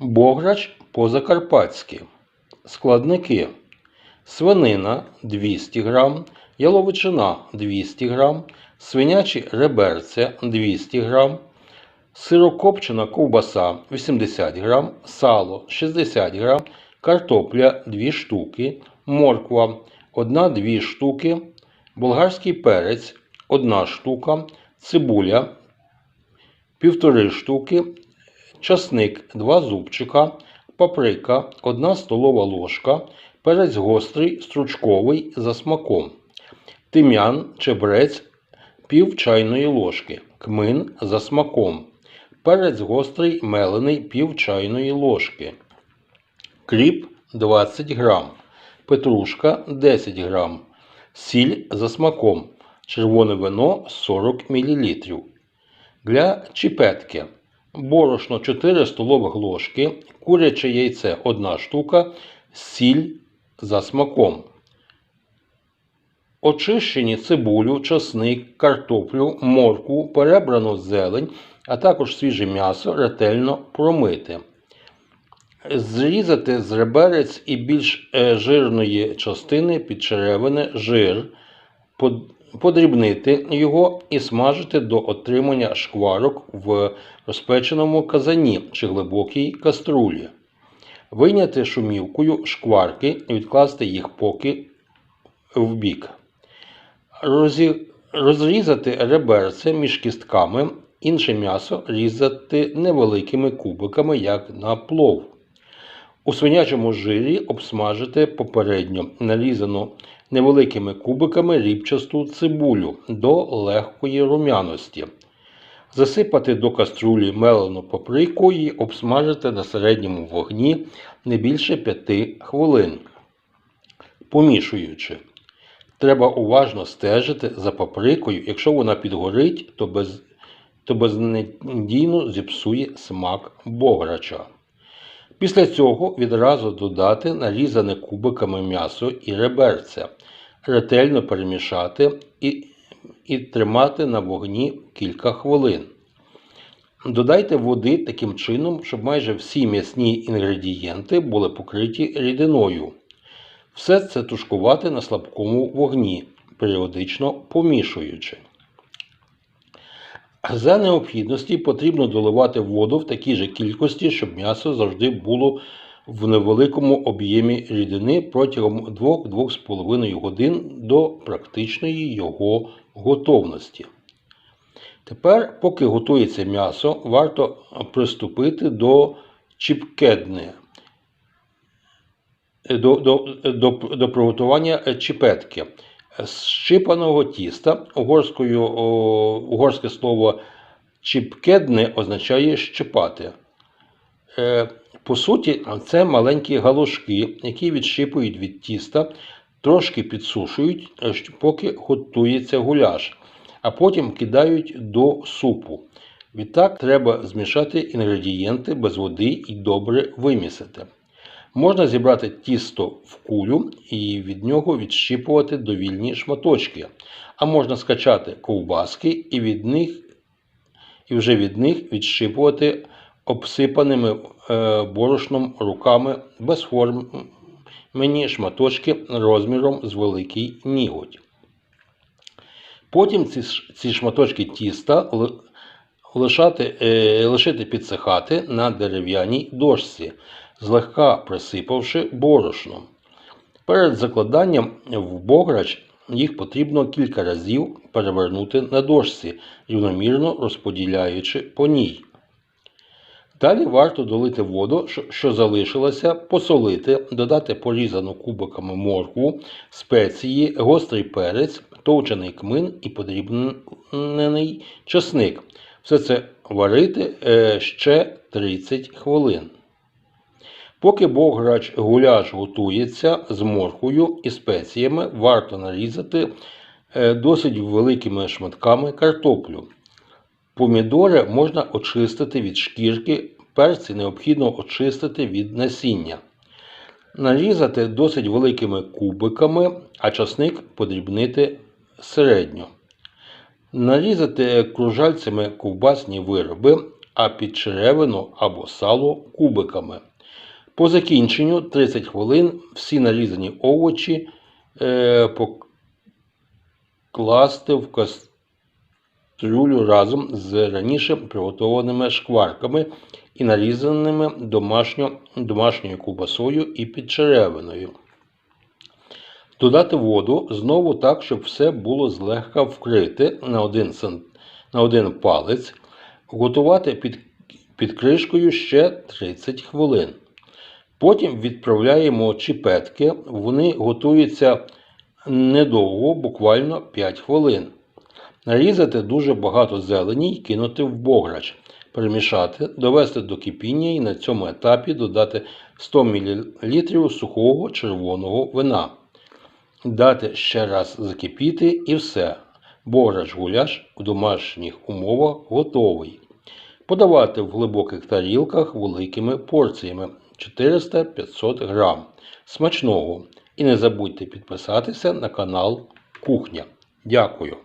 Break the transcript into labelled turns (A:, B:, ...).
A: Бограч по-закарпатськи. Складники. Свинина 200 г, яловичина 200 г, свинячі реберця 200 г, сирокопчена ковбаса 80 г, сало 60 г, картопля 2 штуки, морква 1-2 штуки, болгарський перець 1 штука, цибуля 1,5 штуки, часник 2 зубчика, паприка 1 столова ложка, перець гострий, стручковий за смаком, тим'ян, чебрець пів чайної ложки, кмин за смаком, перець гострий мелений пів чайної ложки, кріп 20 грам, петрушка 10 грам, сіль за смаком, червоне вино 40 мл. Для чіпетки борошно 4 столових ложки, куряче яйце 1 штука, сіль за смаком. Очищені цибулю, часник, картоплю, моркву, перебрану зелень, а також свіже м'ясо ретельно промити. Зрізати з реберець і більш е, жирної частини підчеревини жир, подрібнити його і смажити до отримання шкварок в розпеченому казані чи глибокій каструлі. Вийняти шумівкою шкварки і відкласти їх поки в бік. Розі... Розрізати реберце між кістками, інше м'ясо різати невеликими кубиками, як на плов. У свинячому жирі обсмажити попередньо нарізану невеликими кубиками рібчасту цибулю до легкої рум'яності. Засипати до каструлі мелену паприку і обсмажити на середньому вогні не більше 5 хвилин. Помішуючи. Треба уважно стежити за паприкою. Якщо вона підгорить, то, без, то безнадійно зіпсує смак бограча. Після цього відразу додати нарізане кубиками м'ясо і реберця, ретельно перемішати і, і тримати на вогні кілька хвилин. Додайте води таким чином, щоб майже всі м'ясні інгредієнти були покриті рідиною. Все це тушкувати на слабкому вогні, періодично помішуючи. За необхідності потрібно доливати воду в такій же кількості, щоб м'ясо завжди було в невеликому об'ємі рідини протягом 2-2,5 годин до практичної його готовності. Тепер, поки готується м'ясо, варто приступити до чіпкедни, до, до, до, до приготування чіпетки. З щипаного тіста угорською, угорське слово чіпкедне означає щипати. Е, по суті, це маленькі галушки, які відщипують від тіста, трошки підсушують, е, поки готується гуляш, а потім кидають до супу. Відтак треба змішати інгредієнти без води і добре вимісити. Можна зібрати тісто в кулю і від нього відщіпувати довільні шматочки, а можна скачати ковбаски і, від них, і вже від них відщипувати обсипаними е, борошном руками безформені шматочки розміром з великий ніготь. Потім ці, ці шматочки тіста лишати, е, лишити підсихати на дерев'яній дошці, злегка присипавши борошном. Перед закладанням в бограч їх потрібно кілька разів перевернути на дошці, рівномірно розподіляючи по ній. Далі варто долити воду, що- залишилося, посолити, додати порізану кубиками моркву, спеції, гострий перець, товчений кмин і подрібнений чесник. Все це варити е, ще 30 хвилин. Поки бограч гуляш готується з морквою і спеціями, варто нарізати е, досить великими шматками картоплю. Помідори можна очистити від шкірки, перці необхідно очистити від насіння. Нарізати досить великими кубиками, а часник подрібнити середньо. Нарізати кружальцями ковбасні вироби, а підчеревину або сало кубиками. По закінченню 30 хвилин всі нарізані овочі е, покласти в кастрюлю разом з раніше приготованими шкварками і нарізаними домашньо, домашньою ковбасою і підчеревиною. Додати воду знову так, щоб все було злегка вкрите на один, на один палець. Готувати під, під кришкою ще 30 хвилин. Потім відправляємо чіпетки. Вони готуються недовго, буквально 5 хвилин. Нарізати дуже багато зелені і кинути в бограч. Перемішати, довести до кипіння і на цьому етапі додати 100 мл сухого червоного вина. Дати ще раз закипіти і все. Бограч гуляш в домашніх умовах готовий. Подавати в глибоких тарілках великими порціями 400-500 грам. Смачного! І не забудьте підписатися на канал Кухня. Дякую!